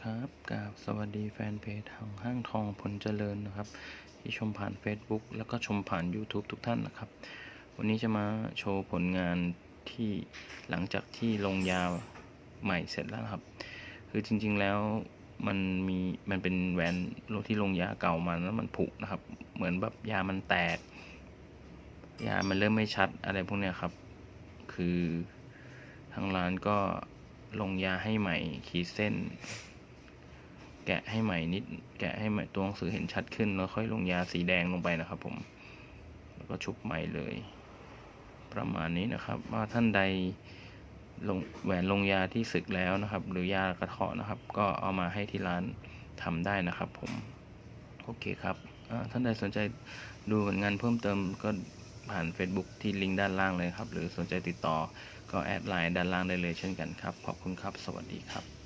ครับกราบสวัสดีแฟนเพจทางห้างทองผลเจริญนะครับ ที่ชมผ่าน Facebook แล้วก็ชมผ่าน YouTube ทุกท่านนะครับ วันนี้จะมาโชว์ผลงานที่หลังจากที่ลงยาใหม่เสร็จแล้วครับ คือจริงๆแล้วมันมีมันเป็นแหวนโลที่ลงยาเก่ามาแล้วมันผุนะครับ เหมือนแบบยามันแตก ยามันเริ่มไม่ชัดอะไรพวกเนี้ยครับ คือทางร้านก็ ลงยาให้ใหม่ ขีดเส้น แกะให้ใหม่นิด แกะให้ใหม่ตัวหนังสือเห็นชัดขึ้น แล้วค่อยลงยาสีแดงลงไปนะครับ ผม แล้วก็ชุบใหม่เลย ประมาณนี้นะครับ ว่าท่านใดลงแหวนลงยาที่สึกแล้วนะครับ หรือยากระเทาะนะครับ ก็เอามาให้ที่ร้านทำได้นะครับ ผม โอเคครับท่านใดสนใจดูผลงานเพิ่มเติมก็ ผ่าน Facebook ที่ลิงก์ด้านล่างเลยครับ หรือสนใจติดต่อก็แอดไลน์ด้านล่างได้เลยเช่นกันครับ ขอบคุณครับ สวัสดีครับ